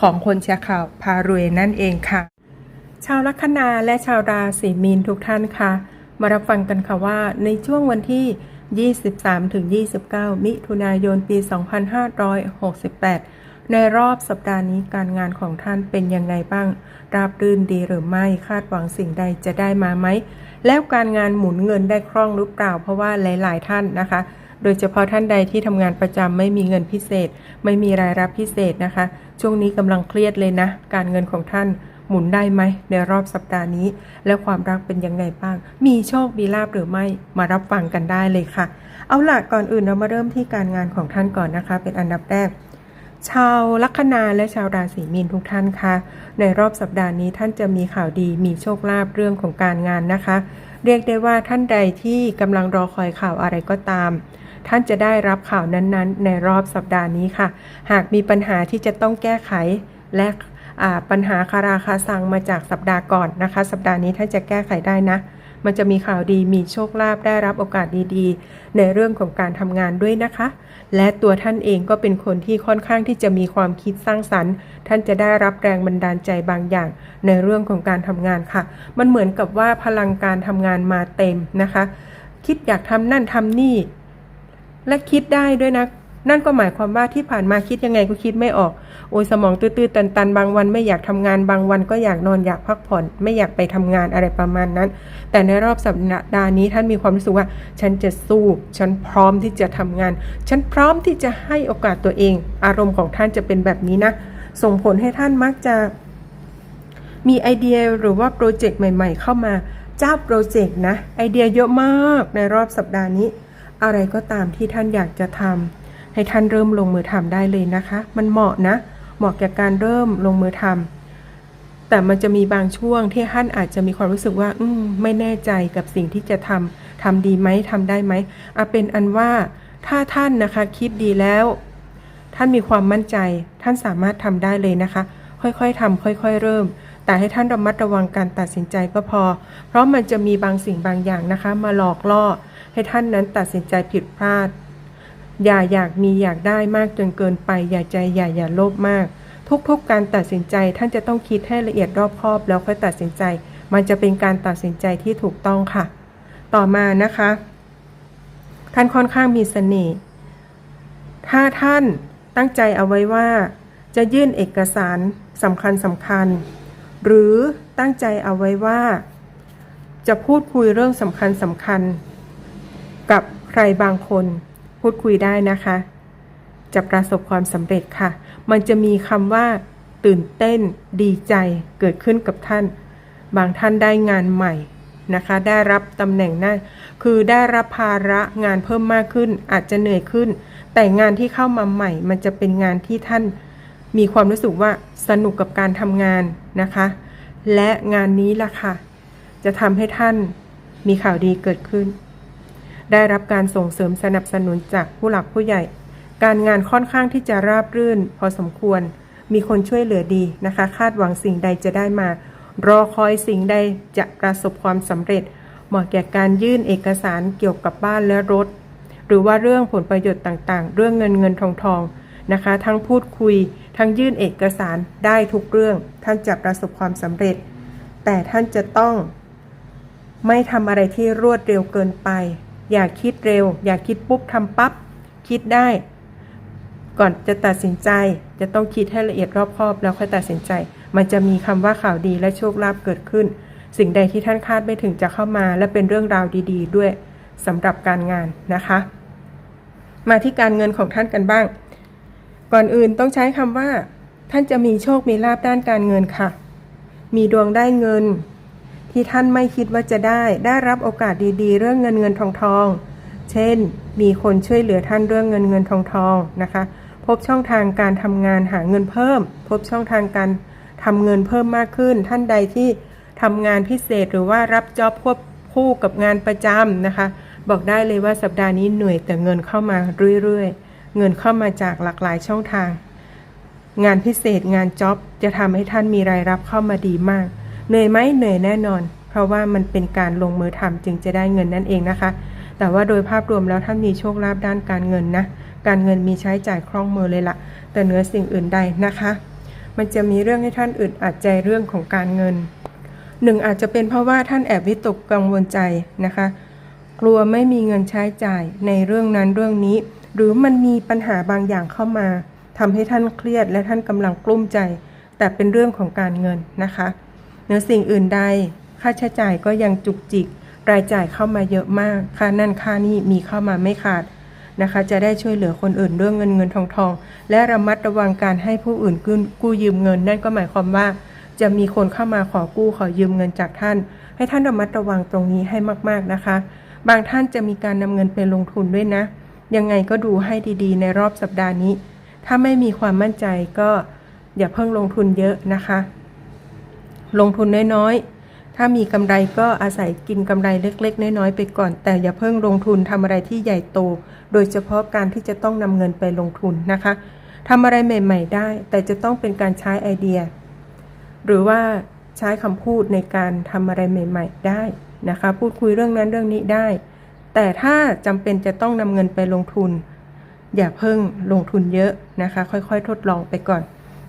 ของคนแชร์ข่าวพารวยนั่นเองค่ะ ชาวลัคนาและชาวราศีมีนทุกท่านคะมารับฟังกันค่ะว่าในช่วงวันที่ 23ถึง29 มิถุนายนปี 2568 ในรอบสัปดาห์นี้การงานของท่านเป็นยังไงบ้าง ราบรื่นดีหรือไม่ คาดหวังสิ่งใดจะได้มาไหม แล้วการงานหมุนเงินได้คล่องหรือเปล่า เพราะว่าหลาย ๆ ท่านนะคะ โดยเฉพาะท่านใดที่ทำงานประจำไม่มีเงินพิเศษ ไม่มีรายรับพิเศษนะคะ ช่วงนี้กำลังเครียดเลยนะ การเงินของท่านหมุนได้ไหมในรอบสัปดาห์นี้ แล้วความรักเป็นยังไงบ้าง มีโชคมีลาบหรือไม่มารับฟังกันได้เลยค่ะ เอาล่ะก่อนอื่นเรามาเริ่มที่การงานของท่านก่อนนะคะ เป็นอันดับแรกชาวลัคนาและชาวราศีมีนทุกท่านคะในรอบสัปดาห์นี้ท่านจะมีข่าวดีมีโชคลาภเรื่องของการงานนะคะ เรียกได้ว่าท่านใดที่กำลังรอคอยข่าวอะไรก็ตาม ท่านจะได้รับข่าวนั้นๆ ในรอบสัปดาห์นี้ค่ะ หากมีปัญหาที่จะต้องแก้ไขและปัญหาคาราคาซังมาจากสัปดาห์ก่อนนะคะ สัปดาห์นี้ท่านจะแก้ไขได้นะ มันจะมีข่าวดีมีโชคลาภได้รับโอกาสดีๆ ในเรื่องของการทำงานด้วยนะคะ และตัวท่านเองก็เป็นคนที่ค่อนข้างที่จะมีความคิดสร้างสรรค์ ท่านจะได้รับแรงบันดาลใจบางอย่าง ในเรื่องของการทำงานค่ะ มันเหมือนกับว่าพลังการทำงานมาเต็มนะคะ คิดอยากทำนั่นทำนี่ และคิดได้ด้วยนะ นั่นก็หมายความว่าที่ผ่านมาคิดยังไงก็คิดไม่ออก โอ้ยสมองตื้อๆตันๆ บางวันไม่อยากทำงานบางวันก็อยากนอนอยากพักผ่อน ไม่อยากไปทำงานอะไรประมาณนั้น แต่ในรอบสัปดาห์นี้ท่านมีความรู้สึกว่า ฉันจะสู้ ฉันพร้อมที่จะทำงาน ฉันพร้อมที่จะให้โอกาสตัวเอง อารมณ์ของท่านจะเป็นแบบนี้นะ ส่งผลให้ท่านมักจะมีไอเดียหรือว่าโปรเจกต์ใหม่ ๆ เข้ามา เจ้าโปรเจกต์นะ ไอเดียเยอะมากในรอบสัปดาห์นี้ อะไรก็ตามที่ท่านอยากจะทำให้ท่านเริ่มลงมือทำได้เลยนะคะ มันเหมาะนะ เหมาะแก่การเริ่มลงมือทำแต่มันจะมีบางช่วงที่ท่านอาจจะมีความรู้สึกว่า อืมไม่แน่ใจกับสิ่งที่จะทำทำดีไหมทำได้ไหมอาเป็นอันว่าถ้าท่านนะคะคิดดีแล้ว ท่านมีความมั่นใจ ท่านสามารถทำได้เลยนะคะ ค่อยๆทำค่อย ๆ เริ่ม แต่ให้ท่านระมัดระวังการตัดสินใจก็พอ เพราะมันจะมีบางสิ่งบางอย่างนะคะ มาหลอกล่อ ให้ท่านนั้นตัดสินใจผิดพลาด อย่าอยากมีอยากได้มากจนเกินไป อย่าใจใหญ่อย่าโลภมาก ทุกๆการตัดสินใจท่านจะต้องคิดให้ละเอียดรอบคอบ แล้วค่อยตัดสินใจ มันจะเป็นการตัดสินใจที่ถูกต้องค่ะ ต่อมานะคะ ท่านค่อนข้างมีเสน่ห์ถ้าท่านตั้งใจเอาไว้ว่า จะยื่นเอกสารสำคัญสำคัญ หรือตั้งใจเอาไว้ว่า จะพูดคุยเรื่องสำคัญสำคัญ กับใครบางคนพูดคุยได้นะคะ จะประสบความสำเร็จค่ะ มันจะมีคำว่าตื่นเต้นดีใจเกิดขึ้นกับท่าน บางท่านได้งานใหม่นะคะ ได้รับตำแหน่งหน้าคือได้รับภาระงานเพิ่มมากขึ้น อาจจะเหนื่อยขึ้น แต่งานที่เข้ามาใหม่ มันจะเป็นงานที่ท่าน มีความรู้สึกว่าสนุกกับการทำงานนะคะ และงานนี้ล่ะค่ะ จะทำให้ท่านมีข่าวดีเกิดขึ้น ได้รับการส่งเสริมสนับสนุนจากผู้หลักผู้ใหญ่ การงานค่อนข้างที่จะราบรื่น พอสมควร มีคนช่วยเหลือดีนะคะ คาดหวังสิ่งใดจะได้มา รอคอยสิ่งใดจะประสบความสำเร็จ เหมาะแก่การยื่นเอกสารเกี่ยวกับบ้านและรถ หรือว่าเรื่องผลประโยชน์ต่างๆ เรื่องเงินเงินทองทอง นะคะ ทั้งพูดคุย ทั้งยื่นเอกสารได้ทุกเรื่อง ท่านจะประสบความสำเร็จ แต่ท่านจะต้อง ไม่ทำอะไรที่รวดเร็วเกินไป อย่าคิดเร็ว อย่าคิดปุ๊บทำปั๊บคิดได้ ก่อนจะตัดสินใจ จะต้องคิดให้ละเอียดรอบคอบแล้วค่อยตัดสินใจ มันจะมีคำว่าข่าวดีและโชคลาภเกิดขึ้น สิ่งใดที่ท่านคาดไม่ถึงจะเข้ามา และเป็นเรื่องราวดี ๆด้วยสำหรับการงานนะคะ มาที่การเงินของท่านกันบ้าง ก่อนอื่นต้องใช้คำว่า ท่านจะมีโชคมีลาภด้านการเงินค่ะ มีดวงได้เงิน ที่ท่านไม่คิดว่าจะได้ ได้รับโอกาสดีๆ เรื่องเงินเงินทองทอง เช่น มีคนช่วยเหลือท่านเรื่องเงินเงินทองทองนะคะ พบช่องทางการทำงานหาเงินเพิ่ม พบช่องทางการทำเงินเพิ่มมากขึ้น ท่านใดที่ทำงานพิเศษหรือว่ารับจ็อบควบคู่กับงานประจำนะคะ บอกได้เลยว่าสัปดาห์นี้หนื่อยแต่เงินเข้ามาเรื่อยๆ เงินเข้ามาจากหลากหลายช่องทาง งานพิเศษงานจ็อบจะทำให้ท่านมีรายรับเข้ามาดีมาก เหนื่อยไหมเหนื่อยแน่นอน เพราะว่ามันเป็นการลงมือทำจึงจะได้เงินนั่นเองนะคะ แต่ว่าโดยภาพรวมแล้วท่านมีโชคลาภด้านการเงินนะ การเงินมีใช้จ่ายคล่องมือเลยละแต่เหนือสิ่งอื่นใดนะคะ มันจะมีเรื่องให้ท่านอึดอัดใจเรื่องของการเงินหนึ่งอาจจะเป็นเพราะว่าท่านแอบวิตกกังวลใจนะคะ กลัวไม่มีเงินใช้จ่ายในเรื่องนั้นเรื่องนี้ หรือมันมีปัญหาบางอย่างเข้ามาทำให้ท่านเครียดและท่านกำลังกลุ้มใจ แต่เป็นเรื่องของการเงินนะคะเหนือสิ่งอื่นใด ค่าใช้จ่ายก็ยังจุกจิก รายจ่ายเข้ามาเยอะมาก ค่านั่นค่านี่มีเข้ามาไม่ขาดนะคะ จะได้ช่วยเหลือคนอื่นเรื่องเงินเงินทองทอง และระมัดระวังการให้ผู้อื่นกู้กู้ยืมเงิน นั่นก็หมายความว่า จะมีคนเข้ามาขอกู้ขอยืมเงินจากท่าน ให้ท่านระมัดระวังตรงนี้ให้มากๆนะคะ บางท่านจะมีการนำเงินไปลงทุนด้วยนะ ยังไงก็ดูให้ดีๆ ในรอบสัปดาห์นี้ ถ้าไม่มีความมั่นใจก็อย่าเพิ่งลงทุนเยอะนะคะ ลงทุนน้อยๆ ถ้ามีกำไรก็อาศัยกินกำไรเล็ก ๆ น้อยๆ ไปก่อน แต่อย่าเพิ่งลงทุนทำอะไรที่ใหญ่โต โดยเฉพาะการที่จะต้องนำเงินไปลงทุนนะคะทำอะไรใหม่ ๆ ได้ แต่จะต้องเป็นการใช้ไอเดีย หรือว่าใช้คำพูดในการทำอะไรใหม่ ๆ ได้นะคะ พูดคุยเรื่องนั้นเรื่องนี้ได้ แต่ถ้าจำเป็นจะต้องนำเงินไปลงทุน อย่าเพิ่งลงทุนเยอะนะคะ ค่อยๆ ทดลองไปก่อน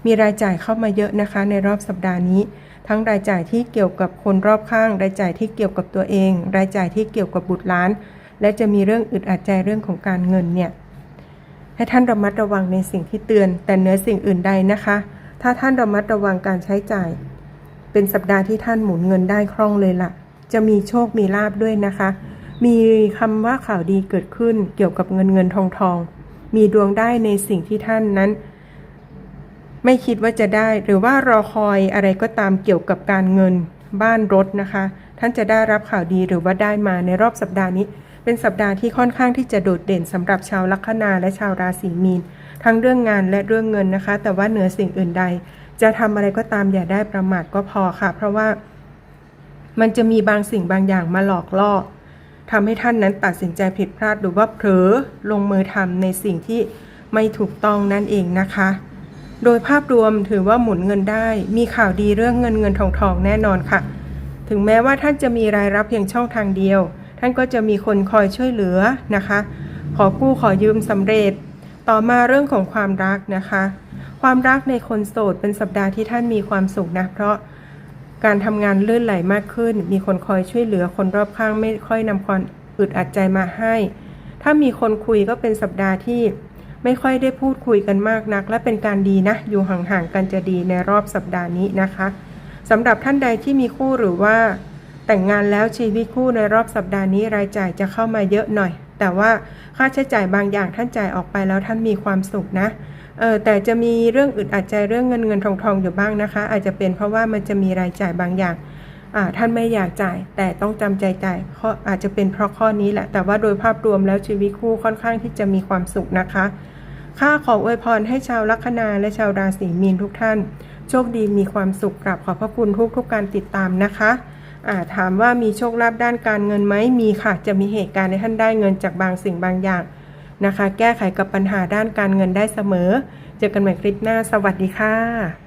มีรายจ่ายเข้ามาเยอะนะคะ ในรอบสัปดาห์นี้ ทั้งรายจ่ายที่เกี่ยวกับคนรอบข้าง รายจ่ายที่เกี่ยวกับตัวเอง รายจ่ายที่เกี่ยวกับบุตรหลาน และจะมีเรื่องอึดอัดใจเรื่องของการเงินเนี่ยให้ท่านระมัดระวังในสิ่งที่เตือน แต่เหนือสิ่งอื่นใดนะคะ ถ้าท่านระมัดระวังการใช้จ่าย เป็นสัปดาห์ที่ท่านหมุนเงินได้คล่องเลยล่ะ จะมีโชคมีลาบด้วยนะคะ มีคำว่าข่าวดีเกิดขึ้นเกี่ยวกับเงินเงินทองทอง มีดวงได้ในสิ่งที่ท่านนั้น ไม่คิดว่าจะได้ หรือว่ารอคอยอะไรก็ตามเกี่ยวกับการเงินบ้านรถนะคะ ท่านจะได้รับข่าวดีหรือว่าได้มาในรอบสัปดาห์นี้ เป็นสัปดาห์ที่ค่อนข้างที่จะโดดเด่นสำหรับชาวลัคนาและชาวราศีมีน ทั้งเรื่องงานและเรื่องเงินนะคะ แต่ว่าเหนือสิ่งอื่นใด จะทำอะไรก็ตามอย่าได้ประมาทก็พอค่ะ เพราะว่ามันจะมีบางสิ่งบางอย่างมาหลอกล่อ ทำให้ท่านนั้นตัดสินใจผิดพลาดหรือว่าเผลอลงมือทำในสิ่งที่ไม่ถูกต้องนั่นเองนะคะ โดยภาพรวมถือว่าหมุนเงินได้ มีข่าวดีเรื่องเงินเงินทองทองแน่นอนค่ะ ถึงแม้ว่าท่านจะมีรายรับเพียงช่องทางเดียว ท่านก็จะมีคนคอยช่วยเหลือนะคะ ขอกู้ขอยืมสำเร็จ ต่อมาเรื่องของความรักนะคะ ความรักในคนโสดเป็นสัปดาห์ที่ท่านมีความสุขนะเพราะ การทำงานลื่นไหลมากขึ้น มีคนคอยช่วยเหลือคนรอบข้างไม่ค่อยนำความอึดอัดใจมาให้ ถ้ามีคนคุยก็เป็นสัปดาห์ที่ไม่ค่อยได้พูดคุยกันมากนัก และเป็นการดีนะ อยู่ห่างๆกันจะดีในรอบสัปดาห์นี้นะคะสำหรับท่านใดที่มีคู่หรือว่า แต่งงานแล้วชีวิตคู่ในรอบสัปดาห์นี้รายจ่ายจะเข้ามาเยอะหน่อย แต่ว่าค่าใช้จ่ายบางอย่างท่านจ่ายออกไปแล้วท่านมีความสุขนะเออแต่จะมีเรื่องอึดอัดใจเรื่องเงินเงินทองทองอยู่บ้างนะคะ อาจจะเป็นเพราะว่ามันจะมีรายจ่ายบางอย่างอ่าท่านไม่อยากจ่าย แต่ต้องจำใจจ่ายอาจจะเป็นเพราะข้อนี้แหละ แต่ว่าโดยภาพรวมแล้วชีวิตคู่ค่อนข้างที่จะมีความสุขนะคะค่าขออวยพรให้ชาวลัคนาและชาวราศีมีนทุกท่าน โชคดีมีความสุขกราบขอบพระคุณทุกทุกการติดตามนะคะ ถามว่ามีโชคลาภด้านการเงินไหมมีค่ะ จะมีเหตุการณ์ให้ท่านได้เงินจากบางสิ่งบางอย่างนะคะ แก้ไขกับปัญหาด้านการเงินได้เสมอ เจอกันใหม่คลิปหน้า สวัสดีค่ะ